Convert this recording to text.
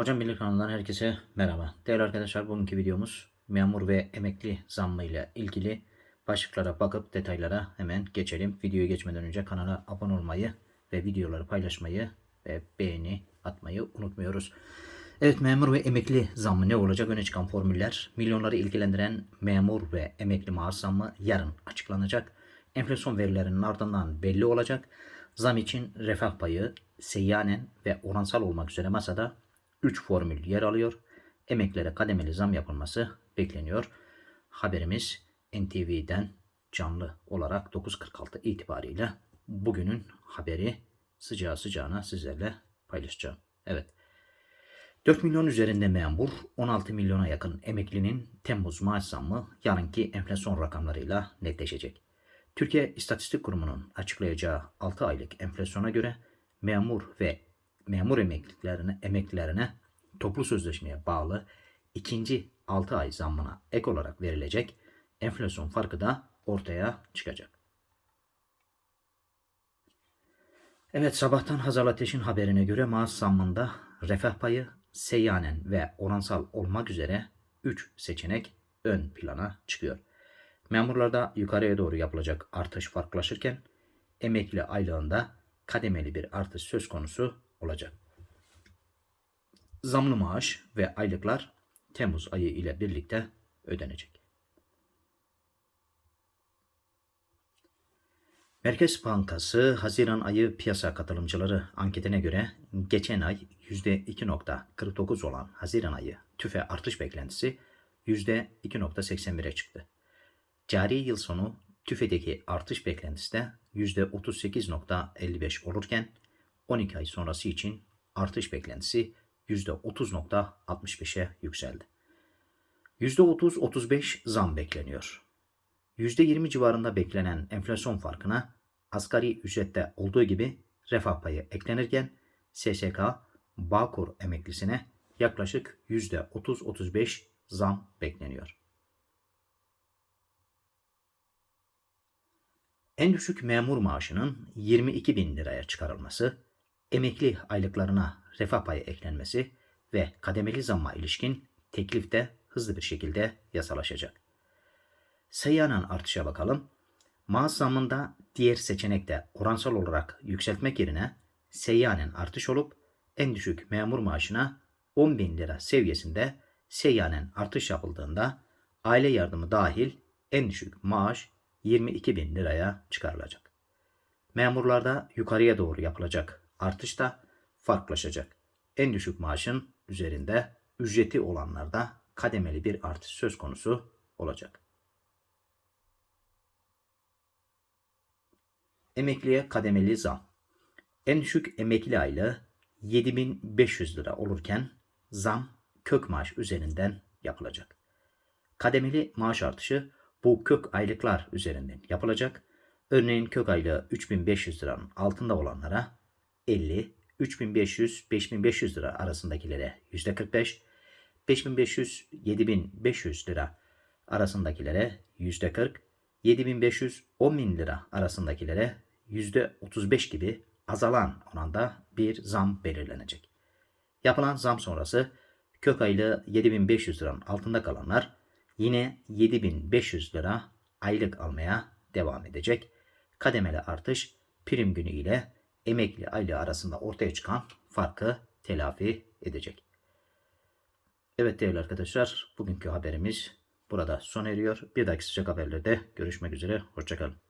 Hocam Birlik kanalından herkese merhaba. Değerli arkadaşlar bugünkü videomuz memur ve emekli zammı ile ilgili başlıklara bakıp detaylara hemen geçelim. Videoya geçmeden önce kanala abone olmayı ve videoları paylaşmayı ve beğeni atmayı unutmuyoruz. Evet memur ve emekli zammı ne olacak? Öne çıkan formüller. Milyonları ilgilendiren memur ve emekli maaş zammı yarın açıklanacak. Enflasyon verilerinin ardından belli olacak. Zam için refah payı seyyanen ve oransal olmak üzere masada 3 formül yer alıyor. Emeklere kademeli zam yapılması bekleniyor. Haberimiz NTV'den canlı olarak 9.46 itibariyle bugünün haberi sıcağı sıcağına sizlerle paylaşacağım. Evet. 4 milyon üzerinde memur, 16 milyona yakın emeklinin Temmuz maaş zammı yarınki enflasyon rakamlarıyla netleşecek. Türkiye İstatistik Kurumu'nun açıklayacağı 6 aylık enflasyona göre memur ve memur emeklilerine, emeklilerine toplu sözleşmeye bağlı ikinci 6 ay zammına ek olarak verilecek enflasyon farkı da ortaya çıkacak. Evet sabahtan Hazal Ateş'in haberine göre maaş zammında refah payı seyyanen ve oransal olmak üzere 3 seçenek ön plana çıkıyor. Memurlarda yukarıya doğru yapılacak artış farklılaşırken emekli aylığında kademeli bir artış söz konusu olacak. Zamlı maaş ve aylıklar Temmuz ayı ile birlikte ödenecek. Merkez Bankası Haziran ayı piyasa katılımcıları anketine göre geçen ay %2.49 olan Haziran ayı tüfe artış beklentisi %2.81'e çıktı. Cari yıl sonu tüfedeki artış beklentisi de %38.55 olurken 12 ay sonrası için artış beklentisi %30.65'e yükseldi. %30-35 zam bekleniyor. %20 civarında beklenen enflasyon farkına asgari ücrette olduğu gibi refah payı eklenirken SSK Bağkur emeklisine yaklaşık %30-35 zam bekleniyor. En düşük memur maaşının 22 bin liraya çıkarılması, emekli aylıklarına refah payı eklenmesi ve kademeli zamma ilişkin teklif de hızlı bir şekilde yasalaşacak. Seyyanen artışa bakalım. Maaş zammında diğer seçenekte oransal olarak yükseltmek yerine seyyanen artış olup en düşük memur maaşına 10 bin lira seviyesinde seyyanen artış yapıldığında aile yardımı dahil en düşük maaş 22 bin liraya çıkarılacak. Memurlarda yukarıya doğru yapılacak artış da farklılaşacak. En düşük maaşın üzerinde ücreti olanlarda kademeli bir artış söz konusu olacak. Emekliye kademeli zam. En düşük emekli aylığı 7500 lira olurken zam kök maaş üzerinden yapılacak. Kademeli maaş artışı bu kök aylıklar üzerinden yapılacak. Örneğin kök aylığı 3500 liranın altında olanlara 50, 3500-5500 lira arasındakilere %45, 5500-7500 lira arasındakilere %40, 7500-10.000 lira arasındakilere %35 gibi azalan oranda bir zam belirlenecek. Yapılan zam sonrası kök aylığı 7500 liranın altında kalanlar yine 7500 lira aylık almaya devam edecek. Kademeli artış prim günü ile emekli aylığı arasında ortaya çıkan farkı telafi edecek. Evet değerli arkadaşlar bugünkü haberimiz burada sona eriyor. Bir dahaki sıcak haberlerde görüşmek üzere. Hoşçakalın.